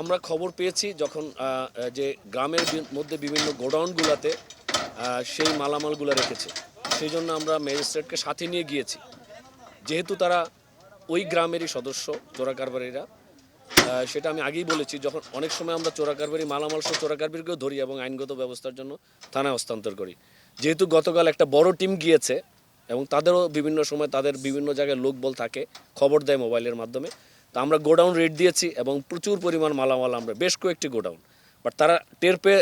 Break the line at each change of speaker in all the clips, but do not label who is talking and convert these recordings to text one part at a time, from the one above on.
আমরা খবর পেয়েছি যখন যে গ্রামের মধ্যে বিভিন্ন গোডাউনগুলোতে সেই মালামালগুলো রেখেছে। সেই জন্য আমরা ম্যাজিস্ট্রেটকে সাথে নিয়ে গিয়েছি। যেহেতু তারা ওই গ্রামেরই সদস্য চোরাকারবারিরা সেটা আমি আগেই বলেছি, যখন অনেক সময় আমরা চোরাকারবারি মালামাল সহ চোরাকারবারিকেও ধরি এবং আইনগত ব্যবস্থার জন্য থানায় হস্তান্তর করি। যেহেতু গতকাল একটা বড় টিম গিয়েছে এবং তাদেরও বিভিন্ন সময় তাদের বিভিন্ন জায়গায় লোকবল থাকে, খবর দেয় মোবাইলের মাধ্যমে তো আমরা গোডাউন রেট দিয়েছি এবং প্রচুর পরিমাণ মালামাল আমরা, বেশ কয়েকটি গোডাউন। বাট তারা টের পেয়ে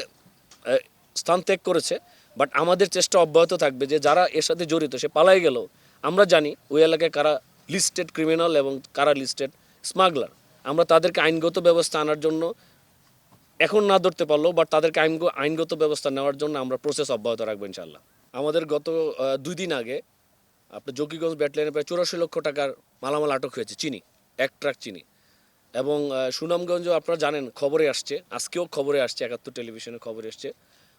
স্থান ত্যাগ করেছে। বাট আমাদের চেষ্টা অব্যাহত থাকবে যে যারা এর সাথে জড়িত, সে পালাই গেল আমরা জানি ওই এলাকায় কারা লিস্টেড ক্রিমিনাল এবং কারা লিস্টেড স্মাগলার আমরা তাদেরকে আইনগত ব্যবস্থা আনার জন্য এখন না ধরতে পারলেও, বাট তাদেরকে আইন আইনগত ব্যবস্থা নেওয়ার জন্য আমরা প্রসেস অব্যাহত রাখব ইনশাল্লাহ আমাদের গত দুই দিন আগে, আপনার জকিগঞ্জ ব্যাটলাইনে প্রায় চুরাশি লক্ষ টাকার মালামাল আটক হয়েছে, চিনি। এক ট্রাক চিনি। এবং সুনামগঞ্জ আপনারা জানেন, খবরে আসছে, আজকেও খবরে আসছে, একাত্তর টেলিভিশনে খবরে আসছে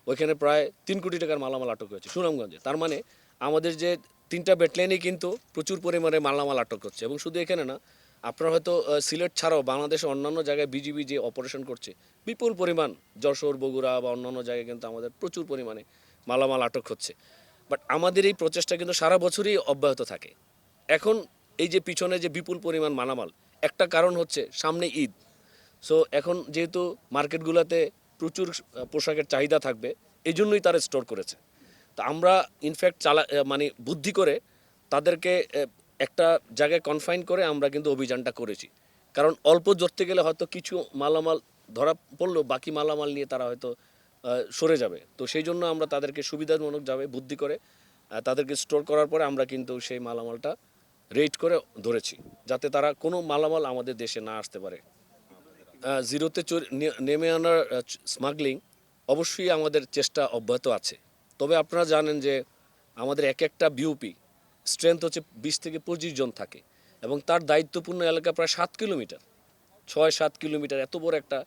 ওইখানে প্রায় তিন কোটি টাকার মালামাল আটক হয়েছে, সুনামগঞ্জে। তার মানে আমাদের যে তিনটা ব্যাটলাইনেই কিন্তু প্রচুর পরিমাণে মালামাল আটক হচ্ছে এবং শুধু এখানে না, আপনারা হয়তো সিলেট ছাড়াও বাংলাদেশে অন্যান্য জায়গায় বিজিবি যে অপারেশন করছে, বিপুল পরিমাণ যশোর, বগুড়া বা অন্যান্য জায়গায় কিন্তু আমাদের প্রচুর পরিমাণে মালামাল আটক হচ্ছে। বাট আমাদের এই প্রচেষ্টা কিন্তু সারা বছরই অব্যাহত থাকে। এখন এই যে পিছনে যে বিপুল পরিমাণ মালামাল, একটা কারণ হচ্ছে সামনে ঈদ। সো এখন যেহেতু মার্কেটগুলোতে প্রচুর পোশাকের চাহিদা থাকবে এই জন্যই তারা স্টোর করেছে। তো আমরা ইনফ্যাক্ট চালা মানে বুদ্ধি করে তাদেরকে একটা জায়গায় কনফাইন করে আমরা কিন্তু অভিযানটা করেছি। কারণ অল্প ধরতে গেলে হয়তো কিছু মালামাল ধরা পড়লেও বাকি মালামাল নিয়ে তারা হয়তো সরে যাবে। তো সেই জন্য আমরা তাদেরকে সুবিধাজনক যাবে বুদ্ধি করে তাদেরকে স্টোর করার পরে আমরা কিন্তু সেই মালামালটা রেট করে ধরেছি, যাতে তারা কোনো মালামাল আমাদের দেশে না আসতে পারে। জিরোতে নেমে আনার স্মাগলিং অবশ্যই আমাদের চেষ্টা অব্যাহত আছে। তবে আপনারা জানেন যে আমাদের এক একটা বিউপি স্ট্রেংথ হচ্ছে বিশ থেকে পঁচিশ জন থাকে এবং তার দায়িত্বপূর্ণ এলাকা প্রায় সাত কিলোমিটার। ছয়, সাত কিলোমিটার এত বড় একটা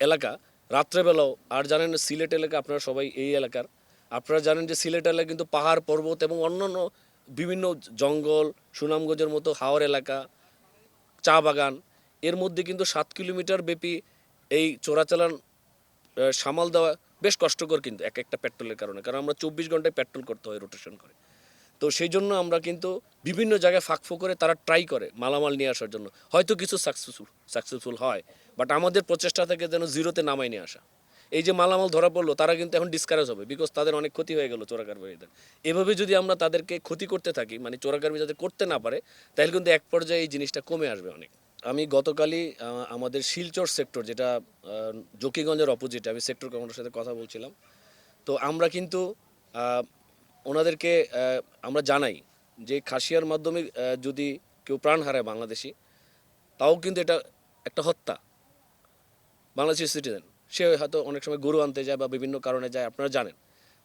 এলাকা রাত্রেবেলাও। আর জানেন সিলেট এলাকা, আপনারা সবাই এই এলাকার। আপনারা জানেন যে সিলেট এলাকা কিন্তু পাহাড়, পর্বত এবং অন্যান্য বিভিন্ন জঙ্গল, সুনামগঞ্জের মতো হাওর এলাকা, চা বাগান, এর মধ্যে কিন্তু সাত কিলোমিটার ব্যাপী এই চোরাচালান সামাল দেওয়া বেশ কষ্টকর কিন্তু এক একটা পেট্রোলের কারণে। কারণ আমরা চব্বিশ ঘন্টায় পেট্রোল করতে হয় রোটেশন করে। তো সেই জন্য আমরা কিন্তু বিভিন্ন জায়গায় ফাঁকফো করে তারা ট্রাই করে মালামাল নিয়ে আসার জন্য। হয়তো কিছু সাকসেসফুল সাকসেসফুল হয় বাট আমাদের প্রচেষ্টা থেকে যেন জিরোতে নামাই নিয়ে আসা। এই যে মালামাল ধরা পড়ল, তারা কিন্তু এখন ডিসকারেজ হবে বিকজ তাদের অনেক ক্ষতি হয়ে গেল চোরাকারবারিদের এভাবে যদি আমরা তাদেরকে ক্ষতি করতে থাকি মানে চোরাকারবারি যাতে করতে না পারে, তাহলে কিন্তু এক পর্যায়ে এই জিনিসটা কমে আসবে অনেক। আমি গতকালই আমাদের শিলচর সেক্টর যেটা জকিগঞ্জের অপোজিটে আমি সেক্টর কমান্ডার সাথে কথা বলছিলাম। তো আমরা কিন্তু ওনাদেরকে আমরা জানাই যে খাসিয়ার মাধ্যমে যদি কেউ প্রাণ হারায় বাংলাদেশি, তাও কিন্তু এটা একটা হত্যা, বাংলাদেশি সিটিজেন সে হয়তো অনেক সময় গরু আনতে যায় বা বিভিন্ন কারণে যায়, আপনারা জানেন।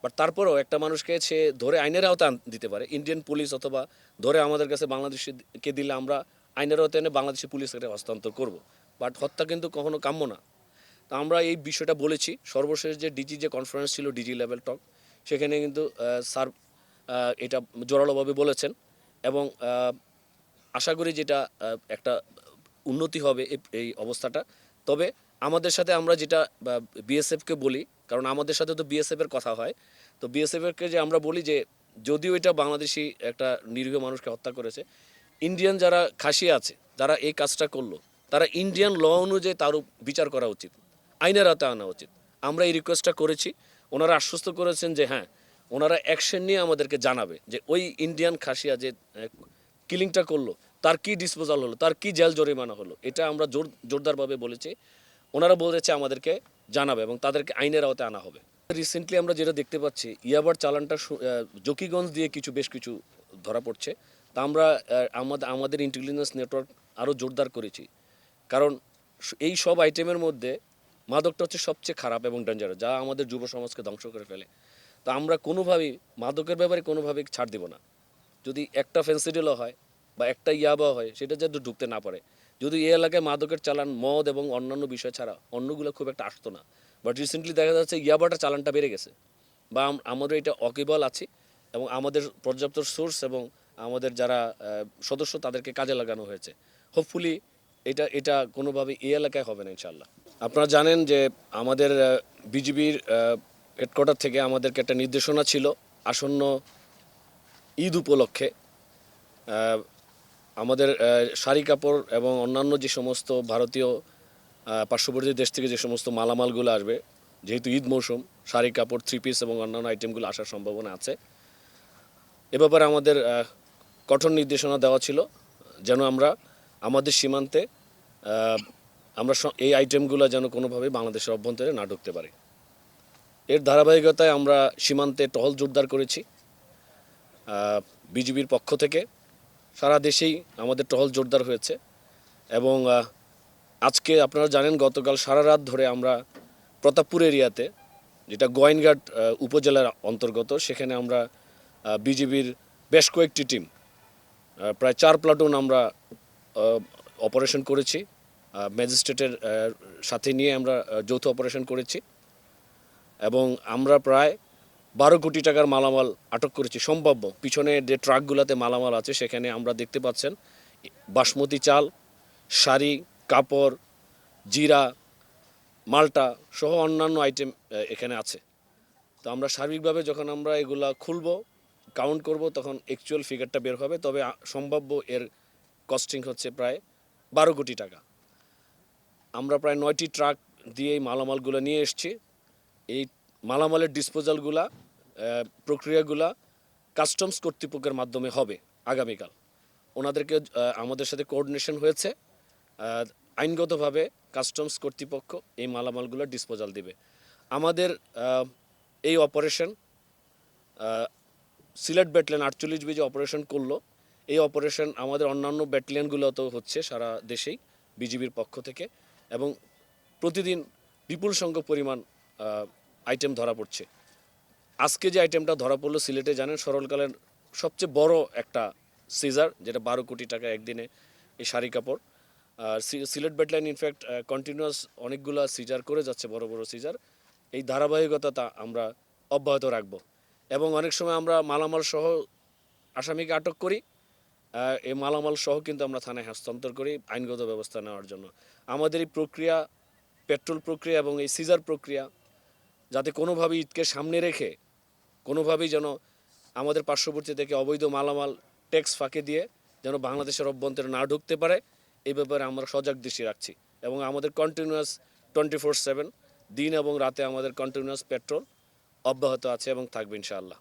বাট তারপরেও একটা মানুষকে সে ধরে আইনের আওতা দিতে পারে। ইন্ডিয়ান পুলিশ অথবা ধরে আমাদের কাছে বাংলাদেশিকে দিলে আমরা আইনের আওতা এনে বাংলাদেশি পুলিশকে হস্তান্তর করব। বাট হত্যা কিন্তু কখনো কাম্য না। তা আমরা এই বিষয়টা বলেছি। সর্বশেষ যে ডিজি যে কনফারেন্স ছিল, ডিজি লেভেল টক, সেখানে কিন্তু স্যার এটা জোরালোভাবে বলেছেন। এবং আশা করি যেটা একটা উন্নতি হবে এই- এই অবস্থাটা। তবে আমাদের সাথে আমরা যেটা বিএসএফকে বলি, কারণ আমাদের সাথে তো বিএসএফ এর কথা হয়, তো বিএসএফকে যে আমরা বলি যে, যদিও এটা বাংলাদেশি একটা নিরীহ মানুষকে হত্যা করেছে ইন্ডিয়ান যারা খাসি আছে যারা এই কাজটা করল। তারা ইন্ডিয়ান ল অনুযায়ী তারও বিচার করা উচিত, আইনের আওতায় আনা উচিত। আমরা এই রিকোয়েস্টটা করেছি, ওনারা আশ্বস্ত করেছেন যে হ্যাঁ ওনারা অ্যাকশন নিয়ে আমাদেরকে জানাবে যে, ওই ইন্ডিয়ান খাসিয়া যে কিলিংটা করল, তার কি ডিসপোজাল হলো, তার কি জেল জরিমানা হলো, এটা আমরা জোর, জোরদারভাবে বলেছি। ওনারা বলেছে আমাদেরকে জানাবে এবং তাদেরকে আইনের আওতায় আনা হবে। রিসেন্টলি আমরা যেটা দেখতে পাচ্ছি, ইয়াবার চালানটা জকিগঞ্জ দিয়ে কিছু, বেশ কিছু ধরা পড়ছে। তা আমরা আমাদের আমাদের ইন্টেলিজেন্স নেটওয়ার্ক আরও জোরদার করেছি। কারণ এই সব আইটেমের মধ্যে মাদকটা হচ্ছে সবচেয়ে খারাপ এবং ডেঞ্জার যা আমাদের যুব সমাজকে ধ্বংস করে ফেলে। তা আমরা কোনোভাবেই, মাদকের ব্যাপারে কোনোভাবেই ছাড় দিব না। যদি একটা ফেন্সিডিলও হয় বা একটা ইয়াবা হয়, সেটা যাতে ঢুকতে না পারে। যদি এই এলাকায় মাদকের চালান, মদ এবং অন্যান্য বিষয় ছাড়া অন্যগুলো খুব একটা আসতো না। বাট রিসেন্টলি দেখা যাচ্ছে ইয়াবাটা চালানটা বেড়ে গেছে। বা আম- আমাদের এটা অকেবল আছে এবং আমাদের পর্যাপ্ত সোর্স এবং আমাদের যারা সদস্য তাদেরকে কাজে লাগানো হয়েছে। হোপফুলি এটা এটা কোনোভাবে এই এলাকায় হবে না ইনশাল্লাহ আপনারা জানেন যে আমাদের বিজিবির হেডকোয়ার্টার থেকে আমাদেরকে একটা নির্দেশনা ছিল আসন্ন ঈদ উপলক্ষে। আমাদের শাড়ি কাপড় এবং অন্যান্য যে সমস্ত ভারতীয় পার্শ্ববর্তী দেশ থেকে যে সমস্ত মালামালগুলো আসবে, যেহেতু ঈদ মৌসুম, শাড়ি কাপড় থ্রি পিস এবং অন্যান্য আইটেমগুলো আসার সম্ভাবনা আছে। এ ব্যাপারে আমাদের কঠোর নির্দেশনা দেওয়া ছিল, যেন আমরা আমাদের সীমান্তে আমরা এই আইটেমগুলো যেন কোনোভাবে বাংলাদেশের অভ্যন্তরে না ঢুকতে পারি। এর ধারাবাহিকতায় আমরা সীমান্তে টহল জোরদার করেছি বিজিবির পক্ষ থেকে। সারা দেশেই আমাদের টহল জোরদার হয়েছে এবং আজকে আপনারা জানেন গতকাল সারা রাত ধরে আমরা প্রতাপপুর এরিয়াতে, যেটা গোয়েনঘাট উপজেলার অন্তর্গত, সেখানে আমরা বিজিবির বেশ কয়েকটি টিম প্রায় চার প্লাটুন আমরা অপারেশন করেছি ম্যাজিস্ট্রেটের সাথে নিয়ে আমরা যৌথ অপারেশন করেছি এবং আমরা প্রায় বারো কোটি টাকার মালামাল আটক করেছি, সম্ভাব্য। পিছনে যে ট্রাকগুলোতে মালামাল আছে, সেখানে আমরা দেখতে পাচ্ছেন বাসমতি চাল, শাড়ি, কাপড়, জিরা, মালটা সহ অন্যান্য আইটেম এখানে আছে। তো আমরা সার্বিকভাবে যখন আমরা এগুলা খুলব কাউন্ট করব, তখন অ্যাকচুয়াল ফিগারটা বের হবে। তবে সম্ভাব্য এর কস্টিং হচ্ছে প্রায় বারো কোটি টাকা। আমরা প্রায় নয়টি ট্রাক দিয়ে এই মালামালগুলো নিয়ে এসেছি। এই মালামালের ডিসপোজালগুলা প্রক্রিয়াগুলা কাস্টমস কর্তৃপক্ষের মাধ্যমে হবে আগামীকাল। ওনাদেরকে আমাদের সাথে কোঅর্ডিনেশন হয়েছে আইনগতভাবে কাস্টমস কর্তৃপক্ষ এই মালামালগুলো ডিসপোজাল দিবে। আমাদের এই অপারেশন সিলেট ব্যাটালিয়ন আটচল্লিশ বিজে অপারেশন করল। এই অপারেশন আমাদের অন্যান্য ব্যাটালিয়নগুলোতেও হচ্ছে সারা দেশেই বিজিবির পক্ষ থেকে। এবং প্রতিদিন বিপুল সংখ্যক পরিমাণ আইটেম ধরা পড়ছে। আজকে যে আইটেমটা ধরা পড়ল, সিলেটে জানেন, সরলকালের সবচেয়ে বড় একটা সিজার যেটা বারো কোটি টাকা একদিনে এই শাড়ি কাপড়। আর Sylhet battalion in fact continuous অনেকগুলো সিজার করে যাচ্ছে, বড় বড় সিজার এই ধারাবাহিকতা আমরা অব্যাহত রাখব। এবং অনেক সময় আমরা মালামাল সহ আসামিকে আটক করি। এই মালামাল সহ কিন্তু আমরা থানায় হস্তান্তর করি আইনগত ব্যবস্থা নেওয়ার জন্য। আমাদের এই প্রক্রিয়া, পেট্রোল প্রক্রিয়া এবং এই সিজার প্রক্রিয়া যাতে কোনোভাবে ঈদকে সামনে রেখে কোনোভাবেই যেন আমাদের পার্শ্ববর্তী থেকে অবৈধ মালামাল, ট্যাক্স ফাঁকে দিয়ে যেন বাংলাদেশের অভ্যন্তরে না ঢুকতে পারে, এই ব্যাপারে আমরা সজাগ দৃষ্টি রাখছি এবং আমাদের কন্টিনিউয়াস টোয়েন্টি ফোর সেভেন দিন এবং রাতে আমাদের কন্টিনিউয়াস পেট্রোল অব্যাহত আছে এবং থাকবে ইনশাআল্লাহ।